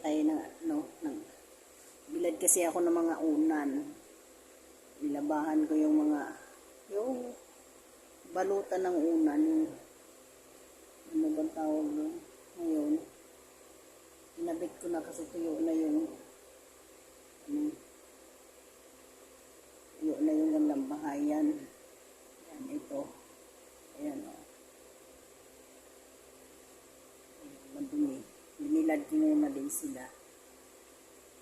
tayo ng, ano, ng, bilad kasi ako ng mga unan. Nilabahan ko yung mga, yung balutan ng unan, yung, ano bang tawag doon? Ngayon, inabit ko na kasi tuyo na yung, ano, tuyo na yung gandang bahayan. Yan, ito. Ayan, o. madumi. Binilad ko na din sila.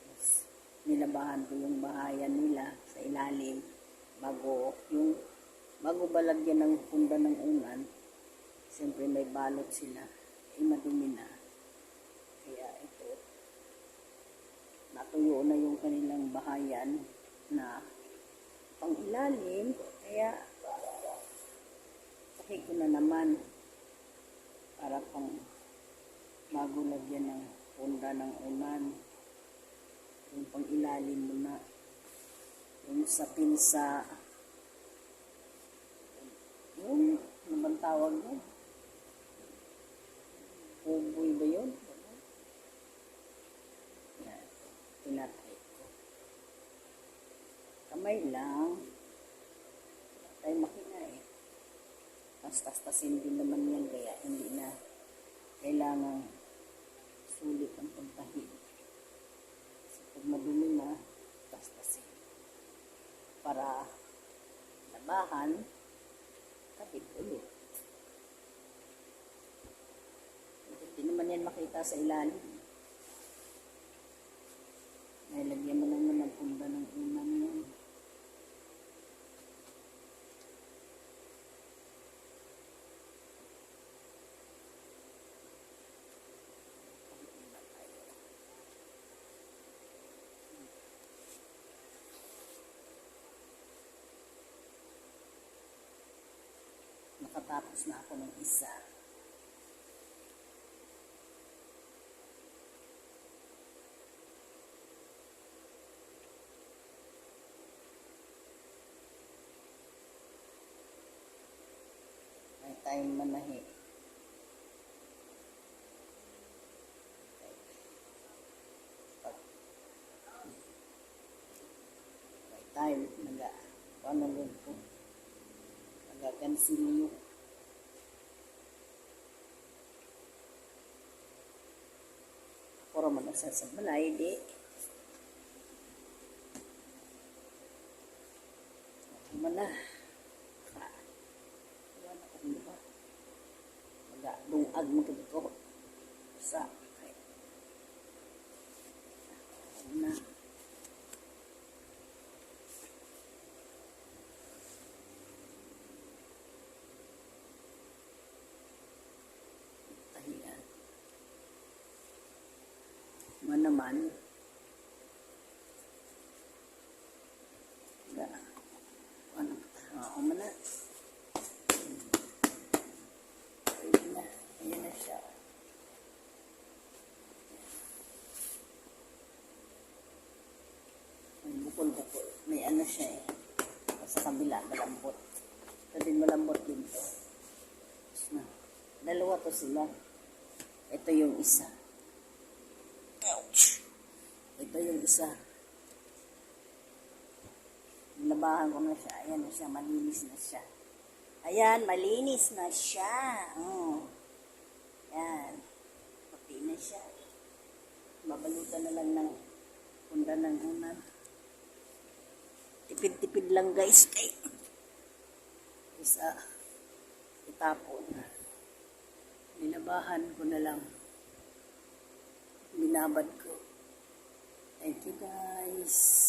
Tapos, nilabahan ko yung bahayan nila sa ilalim bago yung bago balagyan ng punda ng unan. Siyempre may balot sila. Ay madumi na. Kaya ito natuyo na yung kanilang bahayan na pang ilalim kaya sakay ko na naman para pang bago lagyan ng punda ng unan yung pang ilalim mo na yung sa pinsa yung ano bang tawag mo Uboy ba yun? Yan. Pinatay ko. Kamay lang. Ay makina eh. Tas-tas-tasin din naman yan kaya hindi na kailangan sulit ang pagtahi. Kasi pag madumi na, tas-tasin. Para labahan, kapit ulit. Hindi naman yan makita sa ilalim. Nailagyan mo lang naman ng punda ng unang yan. Nakatapos na ako ng isa. May time manahi. May time, naga, paano yun ko? Nagagansilyo. Puro mo sa sa balay, di. Na? Ah. Wala ko ba? Magadungag mo ko sa Mo naman. Ano? Oo mo na. Pwede na. Ayan na siya. Bukol-bukol. May ano siya eh. Sa kabila, malambot. Din malambot din to. Dalawa to sila. Ito yung isa. Ito yung isa. Labahan ko na siya. Ayan na siya. Malinis na siya. Ayan, malinis na siya. Oh. Yan. Puti na siya. Babalutan na lang ng punda ng unan. Tipid-tipid lang guys. Ay. Isa. Itapon. Nilabahan ko na lang. Binabad ko. Thank you guys.